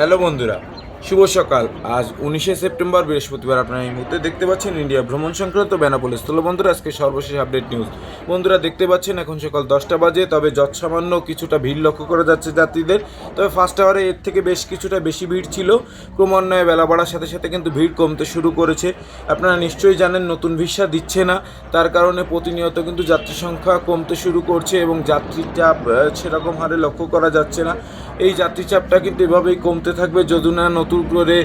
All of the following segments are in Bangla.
হ্যালো বন্ধুরা, শুভ সকাল। আজ উনিশে সেপ্টেম্বর, বৃহস্পতিবার আপনারা এই মুহূর্তে দেখতে পাচ্ছেন ইন্ডিয়া ভ্রমণ সংক্রান্ত বেনাপোল স্থল বন্ধুরা, আজকে সর্বশেষ আপডেট নিউজ বন্ধুরা, দেখতে পাচ্ছেন এখন সকাল দশটা বাজে, তবে যৎসামান্য কিছুটা ভিড় লক্ষ্য করা যাচ্ছে যাত্রীদের। তবে ফার্স্ট আওয়ারে এর থেকে বেশ কিছুটা বেশি ভিড় ছিল। ক্রমান্বয়ে বেলা বাড়ার সাথে সাথে কিন্তু ভিড় কমতে শুরু করেছে। আপনারা নিশ্চয়ই জানেন, নতুন ভিসা দিচ্ছে না। তার কারণে প্রতিনিয়ত কিন্তু যাত্রী সংখ্যা কমতে শুরু করছে এবং যাত্রীর চাপ সেরকম হারে লক্ষ্য করা যাচ্ছে না। এই যাত্রী চাপটা কিন্তু এভাবেই কমতে থাকবে। যদি না নতুন করে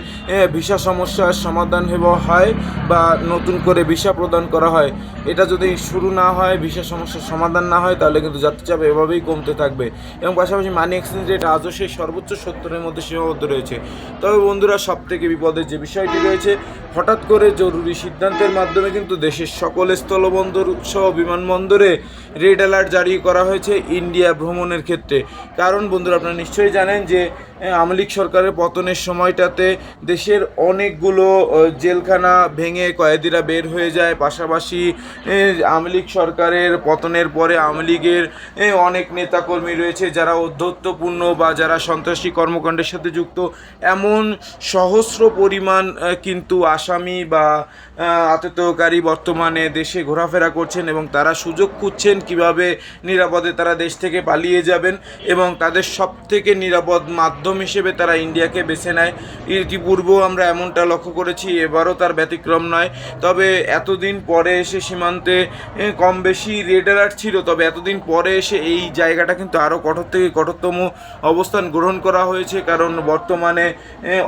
ভিসা সমস্যার সমাধান হয় বা নতুন করে ভিসা প্রদান করা হয়, এটা যদি শুরু না হয়, ভিসা সমস্যার সমাধান না হয়, তাহলে কিন্তু যাত্রী চাপ এভাবেই কমতে থাকবে। এবং পাশাপাশি মানি এক্সচেঞ্জ রেট আজও সেই সর্বোচ্চ সত্তরের মধ্যে সীমাবদ্ধ রয়েছে। তবে বন্ধুরা সব থেকে বিপদের যে বিষয়টি রয়েছে, হঠাৎ করে জরুরি সিদ্ধান্তের মাধ্যমে কিন্তু দেশের সকল স্থলবন্দর সহ বিমানবন্দরে রেড অ্যালার্ট জারি করা হয়েছে ইন্ডিয়া ভ্রমণের ক্ষেত্রে। কারণ বন্ধুরা, আপনারা নিশ্চয়ই জানেন যে লীগ সরকারের পতনের সময়টাতে দেশের অনেকগুলো জেলখানা ভেঙে কয়েদিরা বের হয়ে যায়। পাশাপাশি লীগ সরকারের পতনের পরে আওয়ামী লীগের অনেক নেতাকর্মী রয়েছে যারা অধ্যত্বপূর্ণ বা যারা সন্ত্রাসী কর্মকাণ্ডের সাথে যুক্ত। এমন সহস্র পরিমাণ কিন্তু আসামি বা আততকারী বর্তমানে দেশে ঘোরাফেরা করছেন এবং তারা সুযোগ খুঁজছেন কীভাবে নিরাপদে তারা দেশ থেকে পালিয়ে যাবেন এবং তাদের সব থেকে নিরাপদ মাধ্যম হিসেবে তারা ইন্ডিয়াকে বেছে নেয়। ইতিপূর্বেও আমরা এমনটা লক্ষ্য করেছি, এবারও তার ব্যতিক্রম নয়। তবে এতদিন পরে এসে সীমান্তে কম বেশি রেড অ্যালার্ট ছিল, তবে এতদিন পরে এসে এই জায়গাটা কিন্তু আরও কঠোর থেকে কঠোরতম অবস্থান গ্রহণ করা হয়েছে। কারণ বর্তমানে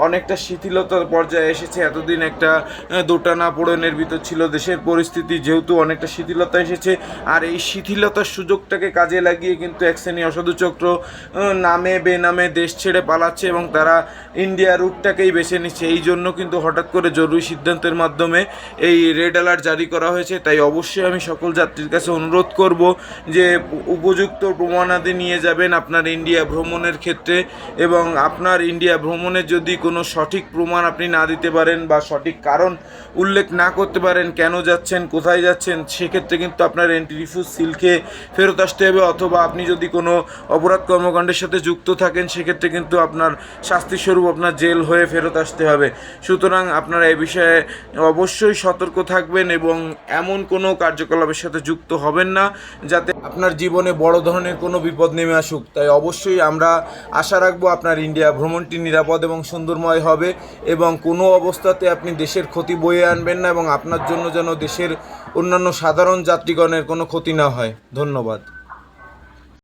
অনেকটা শিথিলতার পর্যায়ে এসেছে। এতদিন একটা দোটানা পোড়নের ভিতর ছিল দেশের পরিস্থিতি, যেহেতু অনেকটা শিথিলতা এসেছে। আর এই শিথিলতার সুযোগটাকে কাজে লাগিয়ে কিন্তু এক শ্রেণি অসাধু চক্র নামে বেনামে দেশ ছেড়ে পালাচ্ছে এবং তারা ইন্ডিয়া রুটটাকেই বেছে নিচ্ছে। এই জন্য কিন্তু হঠাৎ করে জরুরি সিদ্ধান্তের মাধ্যমে এই রেড অ্যালার্ট জারি করা হয়েছে। তাই অবশ্যই আমি সকল যাত্রীর কাছে অনুরোধ করব যে উপযুক্ত প্রমাণাদি নিয়ে যাবেন আপনার ইন্ডিয়া ভ্রমণের ক্ষেত্রে এবং আপনার ইন্ডিয়া ভ্রমণের যদি কোনো সঠিক প্রমাণ আপনি না দিতে পারেন বা সঠিক কারণ উল্লেখ না করতে পারেন, কেন যাচ্ছেন, কোথায় যাচ্ছেন, সেক্ষেত্রে কিন্তু আপনার এন্ট্রি রিফিউজ সিলকে ফেরত আসতে হবে অথবা আপনি যদি কোনো অপরাধ কর্মকাণ্ডের সাথে যুক্ত থাকেন, সেক্ষেত্রে কিন্তু আপনার শাস্তিস্বরূপ আপনার জেল হয়ে ফেরত আসতে হবে। সুতরাং আপনারা এ বিষয়ে অবশ্যই সতর্ক থাকবেন এবং এমন কোনো কার্যকলাপের সাথে যুক্ত হবেন না যাতে আপনার জীবনে বড় ধরনের কোনো বিপদ নেমে আসুক। তাই অবশ্যই আমরা আশা রাখব আপনার ইন্ডিয়া ভ্রমণটি নিরাপদ এবং সুন্দরময় হবে এবং কোনো অবস্থাতে আপনি দেশের ক্ষতি বয়ে আনবেন না এবং আপনার জন্য যেন দেশের অন্যান্য সাধারণ যাত্রীগণের কোনো ক্ষতি না হয়। ধন্যবাদ।